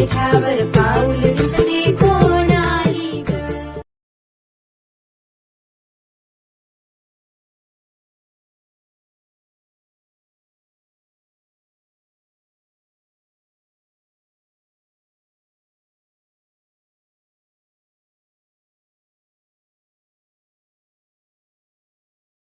Every time